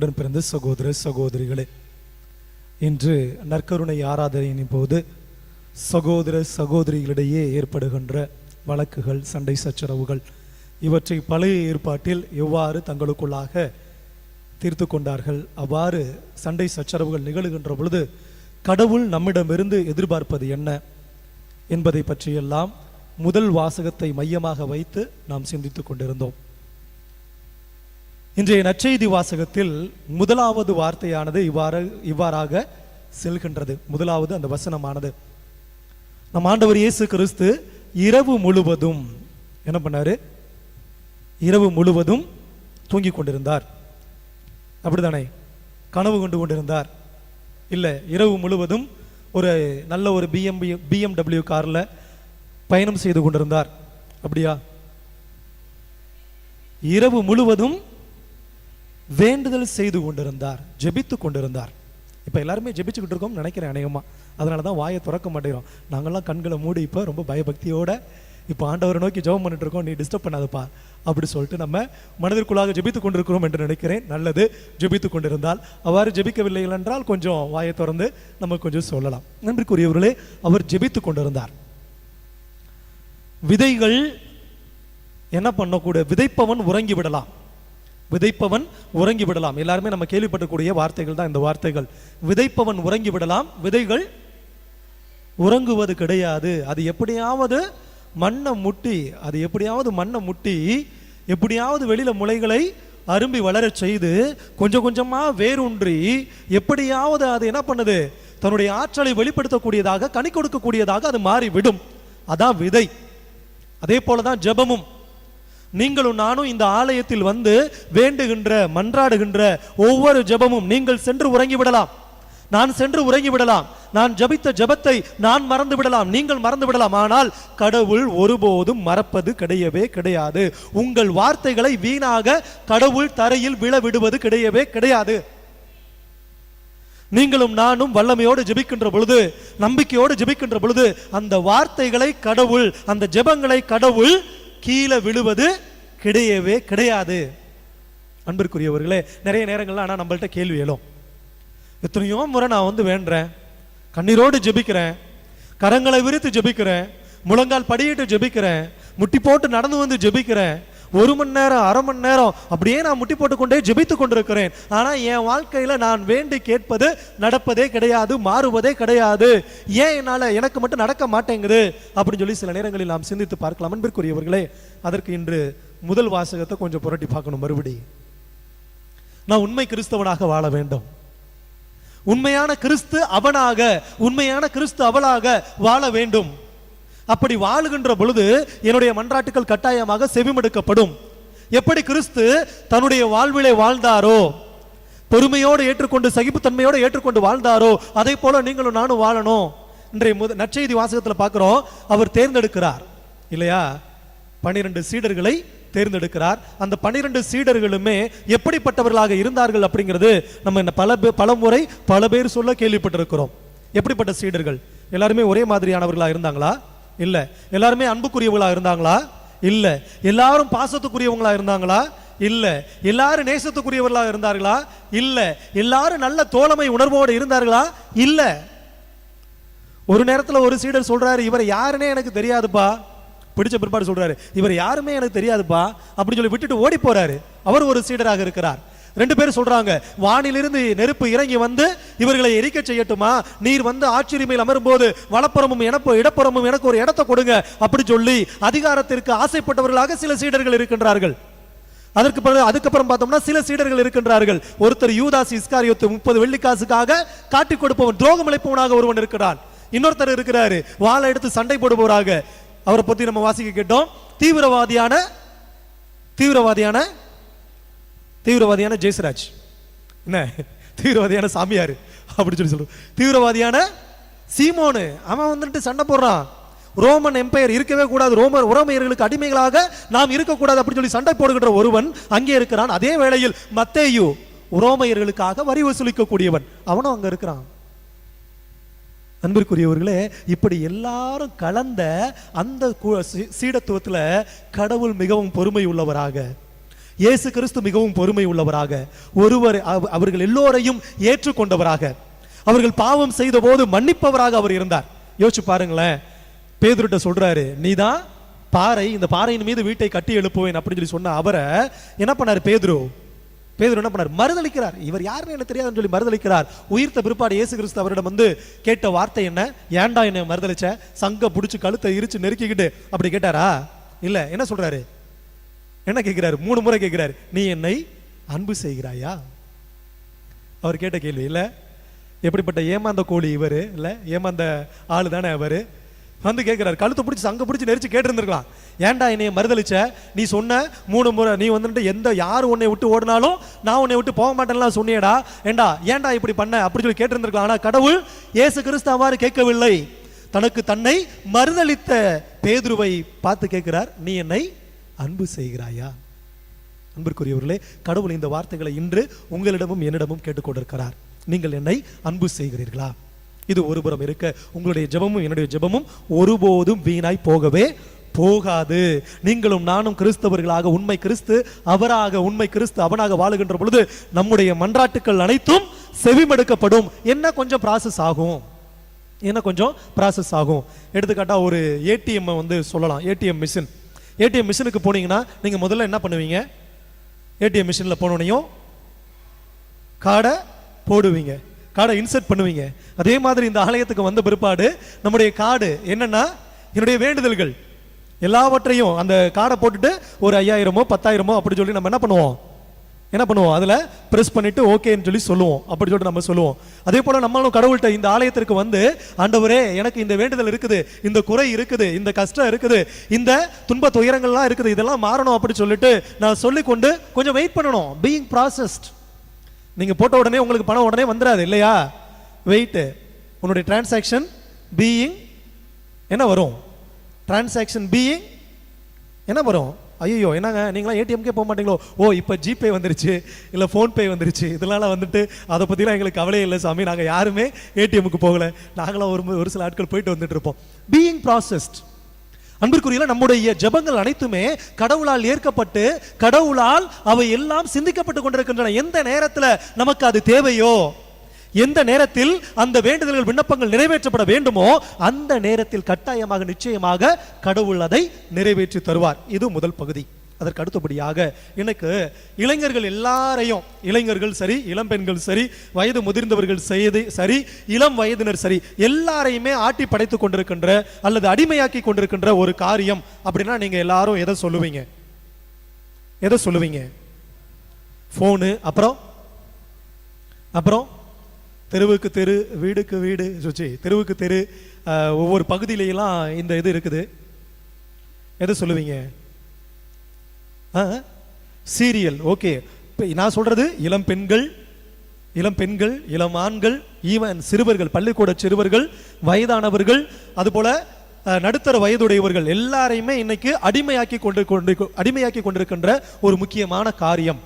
உடன் பிறந்த சகோதர சகோதரிகளே இன்று நற்கருணை ஆராதனையின் போது சகோதர சகோதரிகளிடையே ஏற்படுகின்ற வழக்குகள் சண்டை சச்சரவுகள் இவற்றை பழைய ஏற்பாட்டில் எவ்வாறு தங்களுக்குள்ளாக தீர்த்து கொண்டார்கள் அவ்வாறு சண்டை சச்சரவுகள் நிகழுகின்ற பொழுது கடவுள் நம்மிடமிருந்து எதிர்பார்ப்பது என்ன என்பதை பற்றியெல்லாம் முதல் வாசகத்தை மையமாக வைத்து நாம் சிந்தித்துக் கொண்டிருந்தோம். இன்றைய நற்செய்தி வாசகத்தில் முதலாவது வார்த்தையானது இவ்வாறு இவ்வாறாக செல்கின்றது. முதலாவது அந்த வசனமானது. நம் ஆண்டவர் இயேசு கிறிஸ்து இரவு முழுவதும் என்ன பண்ணாரு? இரவு முழுவதும் தூங்கிக் கொண்டிருந்தார். அப்படிதானே கனவு கொண்டு கொண்டிருந்தார். இல்லை இரவு முழுவதும் ஒரு நல்ல ஒரு பிஎம்பி பிஎம்டபிள்யூ கார்ல பயணம் செய்து கொண்டிருந்தார். அப்படியா? இரவு முழுவதும் வேண்டுதல் செய்து கொண்டிருந்தார் ஜெபித்து கொண்டிருந்தார். இப்போ எல்லாருமே ஜெபிச்சுக்கிட்டு இருக்கோம் நினைக்கிறேன் அநேகமாக அதனால தான் வாயை திறக்க மாட்டேங்கிறோம். நாங்கள்லாம் கண்களை மூடி இப்போ ரொம்ப பயபக்தியோட இப்போ ஆண்டவரை நோக்கி ஜெபம் பண்ணிட்டு இருக்கோம். நீ டிஸ்டர்ப் பண்ணாதப்பா. அப்படி சொல்லிட்டு நம்ம மனதிற்குள்ளாக ஜெபித்து கொண்டிருக்கிறோம் என்று நினைக்கிறேன். நல்லது ஜெபித்து கொண்டிருந்தால் அவ்வாறு ஜெபிக்கவில்லை என்றால் கொஞ்சம் வாயை திறந்து நம்ம கொஞ்சம் சொல்லலாம். நன்றிக்குரியவர்களே அவர் ஜெபித்து கொண்டிருந்தார். விதைகள் என்ன பண்ணக்கூட விதைப்பவன் உறங்கி விடலாம். விதைப்பவன் உறங்கி விடலாம். எல்லாருமே நம்ம கேள்விப்பட்டக்கூடிய வார்த்தைகள் தான் இந்த வார்த்தைகள். விதைப்பவன் உறங்கி விடலாம். விதைகள் உறங்குவது கிடையாது. அது எப்படியாவது மண்ணை முட்டி அது எப்படியாவது மண்ணை முட்டி எப்படியாவது வெளியில முளைகளை அரும்பி வளரச் செய்து கொஞ்சம் கொஞ்சமா வேரூன்றி எப்படியாவது அது என்ன பண்ணுது? தன்னுடைய ஆற்றலை வெளிப்படுத்தக்கூடியதாக கனி கொடுக்கக்கூடியதாக அது மாறி விடும் அதான் விதை. அதே போலதான் ஜெபமும். நீங்களும் நானும் இந்த ஆலயத்தில் வந்து வேண்டுகின்ற மன்றாடுகின்ற ஒவ்வொரு ஜெபமும் நீங்கள் சென்று உறங்கி விடலாம். நான் சென்று உறங்கி விடலாம். நான் ஜபித்த ஜெபத்தை நான் மறந்து விடலாம். நீங்கள் மறந்து விடலாம். ஆனால் கடவுள் ஒருபோதும் மறப்பது கிடையவே கிடையாது. உங்கள் வார்த்தைகளை வீணாக கடவுள் தரையில் விழ விடுவது கிடையவே கிடையாது. நீங்களும் நானும் வல்லமையோடு ஜெபிக்கின்ற பொழுது நம்பிக்கையோடு ஜெபிக்கின்ற பொழுது அந்த வார்த்தைகளை கடவுள் அந்த ஜெபங்களை கடவுள் கீழே விழுவது கிடையவே கிடையாது. அன்பிற்குரியவர்களே நிறைய நேரங்கள்லாம் ஆனா நம்மள்ட்ட கேள்வி எழும். எத்தனையோ முறை நான் வந்து வேண்டுறேன் கண்ணீரோடு ஜெபிக்கிறேன் கரங்களை விரித்து ஜெபிக்கிறேன் முழங்கால் படியிட்டு ஜெபிக்கிறேன் முட்டி போட்டு நடந்து வந்து ஜெபிக்கிறேன் ஒரு மணி நேரம் அரை மணி நேரம் அப்படியே நான் முட்டி போட்டுக்கொண்டே ஜெபித்து கொண்டிருக்கிறேன். ஆனால் என் வாழ்க்கையில நான் வேண்டி கேட்பது நடப்பதே கிடையாது மாறுவதே கிடையாது. ஏன் என்னால் எனக்கு மட்டும் நடக்க மாட்டேங்குது? அப்படின்னு சொல்லி சில நேரங்களில் நாம் சிந்தித்து பார்க்கலாம். அன்பிற்குரியவர்களே அதற்கு இன்று முதல் வாசகத்தை கொஞ்சம் புரட்டி பார்க்கணும் மறுபடி. நான் உண்மை கிறிஸ்தவனாக வாழ வேண்டும். உண்மையான கிறிஸ்து அவனாக உண்மையான கிறிஸ்து அவளாக வாழ வேண்டும். அப்படி வாழுகின்ற பொழுது என்னுடைய மன்றாட்டுகள் கட்டாயமாக செவிமடுக்கப்படும். எப்படி கிறிஸ்து தன்னுடைய வாழ்விலே வாழ்ந்தாரோ பொறுமையோடு ஏற்றுக்கொண்டு சகிப்புத்தன்மையோடு ஏற்றுக்கொண்டு வாழ்ந்தாரோ அதே போல நீங்களும் நானும் வாழணும். இன்றைய முத நற்செய்தி வாசகத்தில் பார்க்குறோம் அவர் தேர்ந்தெடுக்கிறார். இல்லையா? பன்னிரண்டு சீடர்களை தேர்ந்தெடுக்கிறார். அந்த பன்னிரண்டு சீடர்களுமே எப்படிப்பட்டவர்களாக இருந்தார்கள் அப்படிங்கிறது நம்ம என்ன பல பல முறை பல பேர் சொல்ல கேள்விப்பட்டிருக்கிறோம். எப்படிப்பட்ட சீடர்கள்? எல்லாருமே ஒரே மாதிரியானவர்களாக இருந்தாங்களா? இல்ல. எல்லாருமே அன்புக்குரியவங்களா இருந்தாங்களா? இல்ல. எல்லாரும் பாசத்துக்குரியவங்களா இருந்தாங்களா? இல்ல. எல்லாரும் நேசத்துக்குரியவர்களா இருந்தார்களா? இல்ல. எல்லாரும் நல்ல தோழமை உணர்வோடு இருந்தார்களா? இல்ல. ஒரு நேரத்துல ஒரு சீடர் சொல்றாரு இவர் யாருன்னே எனக்கு தெரியாதுப்பா. பிடிச்ச பிற்பாடு சொல்றாரு இவர் யாருமே எனக்கு தெரியாதுப்பா. அப்படின்னு சொல்லி விட்டுட்டு ஓடி போறாரு. அவர் ஒரு சீடராக இருக்கிறார். ரெண்டு பேரும் சொல்றாங்க வானிலிருந்து நெருப்பு இறங்கி வந்து இவர்களை எரிக்க செய்யட்டுமா? நீர் வந்து ஆட்சியுரிமையில் அமரும்போது வளப்புறமும் எனப்பு இடப்புறமும் எனக்கு ஒரு இடத்தை கொடுங்க அப்படி சொல்லி அதிகாரத்திற்கு ஆசைப்பட்டவர்களாக சில சீடர்கள் இருக்கின்றார்கள். அதற்கு பிறகு அதுக்கப்புறம் பார்த்தோம்னா சில சீடர்கள் இருக்கின்றார்கள். ஒருத்தர் யூதாஸ் இஸ்காரியத்து முப்பது வெள்ளிக்காசுக்காக காட்டி கொடுப்பவன் துரோகம் இழைப்பவனாக ஒருவன் இருக்கிறான். இன்னொருத்தர் இருக்கிறாரு வாழை எடுத்து சண்டை போடுபவராக. அவரை பத்தி நம்ம வாசிக்க கேட்டோம். தீவிரவாதியான தீவிரவாதியான தீவிரவாதியான ஜெயசராஜ். என்ன? தீவிரவாதியான சாமியார். அப்படின்னு சொல்லி சொல்லுவோம் தீவிரவாதியான சீமோனு. அவன் வந்துட்டு சண்டை போடுறான். ரோமன் எம்பையர் இருக்கவே கூடாது. ரோமர் உரோமையர்களுக்கு அடிமைகளாக நாம் இருக்கக்கூடாது அப்படின்னு சொல்லி சண்டை போடுகின்ற ஒருவன் அங்கே இருக்கிறான். அதே வேளையில் மத்தேயு உரோமையர்களுக்காக வரி வசூலிக்கக்கூடியவன். அவனும் அங்கே இருக்கிறான். அன்பிற்குரியவர்களே இப்படி எல்லாரும் கலந்த அந்த சீடத்துவத்தில் கடவுள் மிகவும் பொறுமை உள்ளவராக. இயேசு கிறிஸ்து மிகவும் பொறுமை உள்ளவராக ஒருவர் அவர்கள் எல்லோரையும் ஏற்றுக்கொண்டவராக. அவர்கள் பாவம் செய்த போது மன்னிப்பவராக அவர் இருந்தார். யோசிச்சு பாருங்களேன். பேதுருட்ட சொல்றாரு நீதான் பாறை இந்த பாறையின் மீது வீட்டை கட்டி எழுப்புவேன் அப்படின்னு சொல்லி சொன்ன அவரை என்ன பண்ணாரு பேதுரு? பேதுரு என்ன பண்ணார்? மறுதளிக்கிறார் இவர் யாருன்னு எனக்கு தெரியாதுன்னு சொல்லி மறுதளிக்கிறார் உயிர்த்த பிற்பாடு இயேசு கிறிஸ்து அவரிடம் வந்து கேட்ட வார்த்தை என்ன? ஏன்டா என்னை மறுதளிச்ச சங்க புடிச்சு கழுத்தை இரிச்சு நெருக்கிக்கிட்டு அப்படி கேட்டாரா? இல்ல என்ன சொல்றாரு? என்ன கேட்கிறாரு மூணு முறை கேட்கிறாரு நீ என்னை அன்பு செய்கிறாயா? அவர் கேட்ட கேள்வி இல்லை. எப்படிப்பட்ட ஏமாந்த கோழி இவர்? இல்லை ஏமாந்த ஆள் தானே அவர்? வந்து கேட்கிறாரு கழுத்தை பிடிச்சி அங்கே பிடிச்சி நெரிச்சு கேட்டிருந்துருக்கலாம். ஏன்டா என்னை மறுதளிச்ச நீ சொன்ன மூணு முறை நீ வந்துட்டு எந்த யார் உன்னை விட்டு ஓடினாலும் நான் உன்னை விட்டு போக மாட்டேன்லாம் சொன்னியடா ஏண்டா ஏன்டா இப்படி பண்ண? அப்படி சொல்லி கேட்டிருந்துருக்கலாம். ஆனால் கடவுள் ஏசு கிறிஸ்து அவ்வாறு கேட்கவில்லை. தனக்கு தன்னை மறுதளித்த பேதுருவை பார்த்து கேட்கிறார் நீ என்னை அன்பு செய்கிறாயா? அன்பிற்குரியவர்களே கடவுள் இந்த வார்த்தைகளை இன்று உங்களிடமும் என்னிடமும் கேட்டுக்கொண்டிருக்கிறார். நீங்கள் என்னை அன்பு செய்கிறீர்களா? இது ஒருபுறம் இருக்க உங்களுடைய ஜெபமும் என்னுடைய ஜெபமும் ஒருபோதும் வீணாய் போகவே போகாது. நீங்களும் நானும் கிறிஸ்தவர்களாக உண்மை கிறிஸ்து அவராக உண்மை கிறிஸ்து அவனாக வாழுகின்ற பொழுது நம்முடைய மன்றாட்டுக்கள் அனைத்தும் செவிமடுக்கப்படும். என்ன கொஞ்சம் ப்ராசஸ் ஆகும்? என்ன கொஞ்சம் ப்ராசஸ் ஆகும்? எடுத்துக்காட்டா ஒரு ஏடிஎம் வந்து சொல்லலாம். ஏடிஎம் மிஷின் ஏடிஎம் மிஷினுக்கு போனீங்கன்னா நீங்கள் முதல்ல என்ன பண்ணுவீங்க? ஏடிஎம் மிஷினில் போனோடனையும் கார்டை போடுவீங்க. கார்டை இன்சர்ட் பண்ணுவீங்க. அதே மாதிரி இந்த ஆலயத்துக்கு வந்த பிற்பாடு நம்முடைய கார்டு என்னன்னா என்னுடைய வேண்டுதல்கள். எல்லாவற்றையும் அந்த கார்டை போட்டுட்டு ஒரு ஐயாயிரமோ பத்தாயிரமோ அப்படி சொல்லி நம்ம என்ன பண்ணுவோம்? என்ன பண்ணுவோம்? அதில் ப்ரெஸ் பண்ணிட்டு ஓகேன்னு சொல்லி சொல்லுவோம். அப்படி சொல்லிட்டு நம்ம சொல்லுவோம். அதே போல் நம்மளும் கடவுள்கிட்ட இந்த ஆலயத்திற்கு வந்து ஆண்டவரே எனக்கு இந்த வேண்டுதல் இருக்குது. இந்த குறை இருக்குது. இந்த கஷ்டம் இருக்குது. இந்த துன்ப துயரங்கள்லாம் இருக்குது. இதெல்லாம் மாறணும் அப்படி சொல்லிட்டு நான் சொல்லிக்கொண்டு கொஞ்சம் வெயிட் பண்ணணும். பீயிங் ப்ராசஸ்ட் நீங்கள் போட்ட உடனே உங்களுக்கு பணம் உடனே வந்துடாது இல்லையா? வெயிட்டு உன்னுடைய டிரான்சாக்ஷன் பீயிங் என்ன வரும்? டிரான்சாக்ஷன் பீயிங் என்ன வரும்? ஐயோ என்னங்க? நீங்களாம் ஏடிஎம்கே போக மாட்டீங்களோ? ஓ இப்போ ஜிபே வந்துருச்சு. இல்லை ஃபோன்பே வந்துருச்சு. இதனால வந்துட்டு அதை பற்றிலாம் எங்களுக்கு கவலையே இல்லை சாமி. நாங்கள் யாருமே ஏடிஎம்க்கு போகலை. நாங்களாம் ஒரு ஒரு சில ஆட்கள் போயிட்டு வந்துட்டு இருப்போம். பீயிங் ப்ராசஸ்ட் அன்பிற்குரியல நம்முடைய ஜெபங்கள் அனைத்துமே கடவுளால் ஏற்கப்பட்டு கடவுளால் அவை எல்லாம் சிந்திக்கப்பட்டு கொண்டிருக்கின்றன. எந்த நேரத்தில் நமக்கு அது தேவையோ? எந்த நேரத்தில் அந்த வேண்டுதல்கள் விண்ணப்பங்கள் நிறைவேற்றப்பட வேண்டுமோ அந்த நேரத்தில் கட்டாயமாக நிச்சயமாக கடவுள் அதை நிறைவேற்றி தருவார். இது முதல் பகுதி. அதற்கு அடுத்தபடியாக எனக்கு இளைஞர்கள் எல்லாரையும் இளைஞர்கள் சரி இளம்பெண்கள் சரி வயது முதிர்ந்தவர்கள் செய்து சரி இளம் வயதினர் சரி எல்லாரையுமே ஆட்டி படைத்து கொண்டிருக்கின்ற அல்லது அடிமையாக்கி கொண்டிருக்கின்ற ஒரு காரியம் அப்படின்னா நீங்கள் எல்லாரும் எதை சொல்லுவீங்க? எதை சொல்லுவீங்க? ஃபோனு அப்புறம்? அப்புறம்? தெருவுக்கு தெரு வீடுக்கு வீடு சுச்சி தெருவுக்கு தெரு ஒவ்வொரு பகுதியிலையெல்லாம் இந்த இது இருக்குது. எதை சொல்லுவீங்க? Serial okay. இப்போ நான் சொல்றது இளம் பெண்கள் இளம் பெண்கள் இளம் ஆண்கள் ஈவன் சிறுவர்கள் பள்ளிக்கூட சிறுவர்கள் வயதானவர்கள் அதுபோல நடுத்தர வயதுடையவர்கள் எல்லாரையுமே இன்னைக்கு அடிமையாக்கி கொண்டு கொண்டு அடிமையாக்கி கொண்டிருக்கின்ற ஒரு முக்கியமான காரியம்.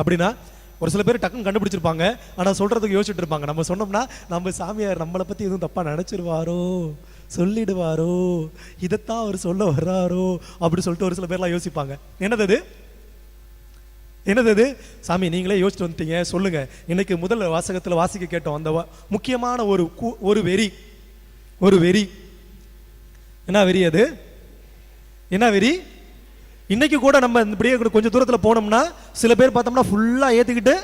அப்படின்னா ஒரு சில பேர் டக்குன்னு கண்டுபிடிச்சிருப்பாங்க. ஆனால் சொல்கிறதுக்கு யோசிச்சுட்டு இருப்பாங்க. நம்ம சொன்னோம்னா நம்ம சாமியார் நம்மளை பற்றி எதுவும் தப்பாக நினச்சிருவாரோ? சொல்லிடுவாரோ? இதைத்தான் அவர் சொல்ல வர்றாரோ? அப்படி சொல்லிட்டு ஒரு சில பேர்லாம் யோசிப்பாங்க. என்னது அது? என்னது அது? சாமி நீங்களே யோசிச்சுட்டு வந்துட்டீங்க. சொல்லுங்க. இன்னைக்கு முதல் வாசகத்தில் வாசிக்க கேட்டோம். அந்த முக்கியமான ஒரு கு- ஒரு வெறி. ஒரு வெறி. என்ன வெறி அது? என்ன வெறி? இன்னைக்கு கூட நம்ம இப்படியே கொஞ்சம் தூரத்தில் போனோம்னா சில பேர் பார்த்தோம்னா ஃபுல்லாக ஏற்றிக்கிட்டு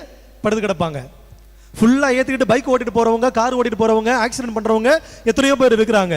படுத்து கிடப்பாங்க. ஃபுல்லாக ஏற்றுக்கிட்டு பைக் ஓட்டிட்டு போகிறவங்க கார் ஓட்டிட்டு போகிறவங்க ஆக்சிடென்ட் பண்ணுறவங்க எத்தனையோ பேர் இருக்கிறாங்க.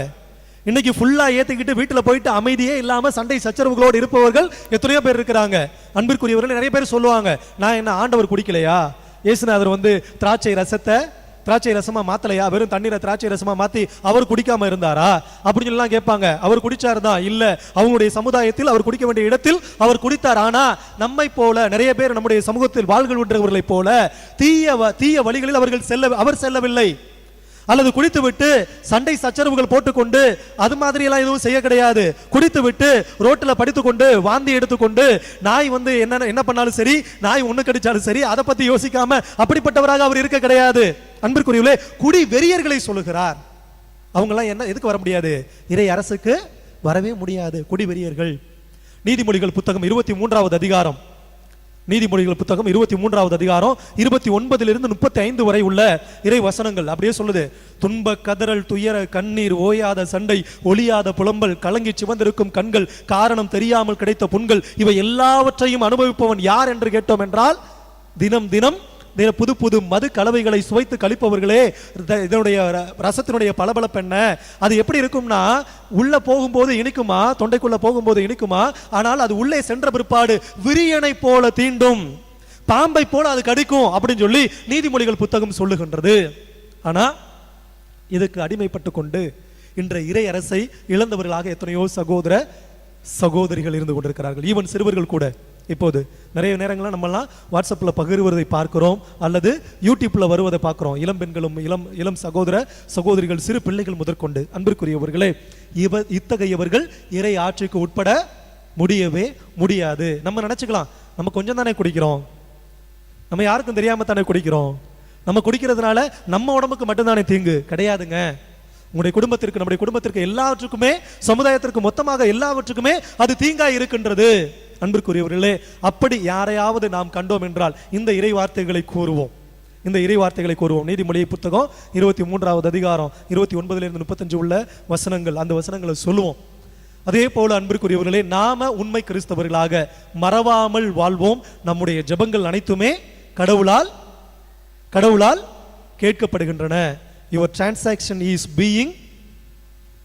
இன்னைக்கு ஃபுல்லாக ஏற்றிக்கிட்டு வீட்டில் போயிட்டு அமைதியே இல்லாமல் சண்டை சச்சரவுகளோடு இருப்பவர்கள் எத்தனையோ பேர் இருக்கிறாங்க. அன்பிற்குரியவர்கள் நிறைய பேர் சொல்லுவாங்க நான் என்ன ஆண்டவர் குடிக்கலையா? இயேசுநாதர் வந்து திராட்சை ரசத்தை திராட்சை ரசமா மாத்தலையா? வெறும் தண்ணீரை திராட்சை ரசமா மாத்தி அவர் குடிக்காம இருந்தாரா? அப்படின்னு எல்லாம் கேட்பாங்க. அவர் குடிச்சாரு தான். இல்ல அவங்களுடைய சமுதாயத்தில் அவர் குடிக்க வேண்டிய இடத்தில் அவர் குடித்தார். ஆனா நம்மை போல நிறைய பேர் நம்முடைய சமூகத்தில் வாழ்கின்றவர்களைப் போல தீய வ- தீய வழிகளில் அவர்கள் செல்ல அவர் செல்லவில்லை. அல்லது குடித்து விட்டு சண்டை சச்சரவுகள் போட்டுக்கொண்டு அது மாதிரி எல்லாம் எதுவும் செய்ய கிடையாது. குடித்து விட்டு ரோட்டில் படித்துக்கொண்டு வாந்தி எடுத்துக்கொண்டு நாய் வந்து என்ன என்ன பண்ணாலும் சரி நாய் ஒன்று கடிச்சாலும் சரி அதை பத்தி யோசிக்காம அப்படிப்பட்டவராக அவர் இருக்க கிடையாது. அன்பிற்குரியவர்களே குடி வெறியர்களை சொல்லுகிறார். அவங்கெல்லாம் என்ன எதுக்கு வர முடியாது? இறை அரசுக்கு வரவே முடியாது குடி வெறியர்கள் நீதிமொழிகள் புத்தகம் இருபத்தி மூன்றாவது அதிகாரம். நீதிமொழிகள் புத்தகம் இருபத்தி மூன்றாவது அதிகாரம் இருபத்தி ஒன்பதிலிருந்து முப்பத்தி ஐந்து வரை உள்ள இறை வசனங்கள். அப்படியே சொல்லுது துன்ப கதறல் துயர கண்ணீர் ஓயாத சண்டை ஒளியாத புலம்பல் கலங்கி சிவந்திருக்கும் கண்கள் காரணம் தெரியாமல் கிடைத்த புண்கள் இவை எல்லாவற்றையும் அனுபவிப்பவன் யார் என்று கேட்டோம் என்றால் தினம் தினம் தின புது புது மது கலவைகளை சுவைத்து கழிப்பவர்களே இதனுடைய ர- ரசத்தினுடைய பளபளப்பு என்ன? அது எப்படி இருக்கும்னா உள்ள போகும்போது இனிக்குமா? தொண்டைக்குள்ள போகும்போது இனிக்குமா? ஆனால் அது உள்ளே சென்ற பிற்பாடு விரியனை போல தீண்டும். பாம்பை போல அது கடிக்கும் அப்படின்னு சொல்லி நீதிமொழிகள் புத்தகம் சொல்லுகின்றது. ஆனா இதுக்கு அடிமைப்பட்டு கொண்டு இன்றைய இறை அரசை இழந்தவர்களாக எத்தனையோ சகோதர சகோதரிகள் இருந்து கொண்டிருக்கிறார்கள். ஈவன் சிறுவர்கள் கூட. இப்போது நிறைய நேரங்களில் நம்மலாம் வாட்ஸ்அப்பில் பகிர்வதை பார்க்குறோம் அல்லது யூடியூப்பில் வருவதை பார்க்குறோம். இளம் பெண்களும் இளம் இளம் சகோதர சகோதரிகள் சிறு பிள்ளைகள் முதற்கொண்டு. அன்பிற்குரியவர்களே இவ இத்தகையவர்கள் இறை ஆட்சிக்கு உட்பட முடியவே முடியாது. நம்ம நினச்சிக்கலாம் நம்ம கொஞ்சம் தானே குடிக்கிறோம். நம்ம யாருக்கும் தெரியாமல் தானே குடிக்கிறோம். நம்ம குடிக்கிறதுனால நம்ம உடம்புக்கு மட்டும்தானே தீங்கு? கிடையாதுங்க. உங்களுடைய குடும்பத்திற்கு நம்முடைய குடும்பத்திற்கு எல்லாவற்றுக்குமே சமுதாயத்திற்கு மொத்தமாக எல்லாவற்றுக்குமே அது தீங்காய் இருக்கின்றது. அன்பிற்குரியவர்களே அப்படி யாரையாவது நாம் கண்டோம் என்றால் இந்த இறை வார்த்தைகளை கூறுவோம். இந்த இறை வார்த்தைகளை கூறுவோம். நீதிமொழி புத்தகம் இருபத்தி மூன்றாவது அதிகாரம் இருபத்தி ஒன்பதுலேருந்து முப்பத்தஞ்சு உள்ள வசனங்கள். அந்த வசனங்களை சொல்லுவோம். அதே போல அன்பிற்குரியவர்களே நாம உண்மை கிறிஸ்தவர்களாக மறவாமல் வாழ்வோம். நம்முடைய ஜெபங்கள் அனைத்துமே கடவுளால் கடவுளால் கேட்கப்படுகின்றன. Your transaction is being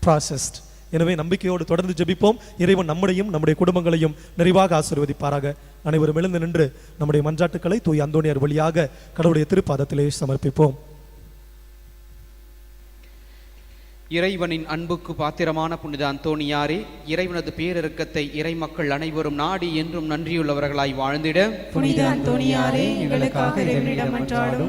processed எனவே நம்பிக்கையோடு தொடர்ந்து ஜெபிப்போம். இறைவன் நம்முடையும் நம்முடைய குடும்பங்களையும் நிறைவாக ஆசீர்வதிப்பாராக. அனைவரும் எழுந்து நின்று நம்முடைய மன்றாட்டுக்களை தூய் அந்தோனியார் வழியாக கடவுளுடைய திருப்பாதத்திலே சமர்ப்பிப்போம். இறைவனின் அன்புக்கு பாத்திரமான புனித அந்தோணியாரே இறைவனது பேரிரக்கத்தை இறை மக்கள் அனைவரும் நாடி என்றும் நன்றியுள்ளவர்களாய் வாழ்ந்திட. புனித அந்தோணியாரே எங்களுக்காக இறைவனிடம்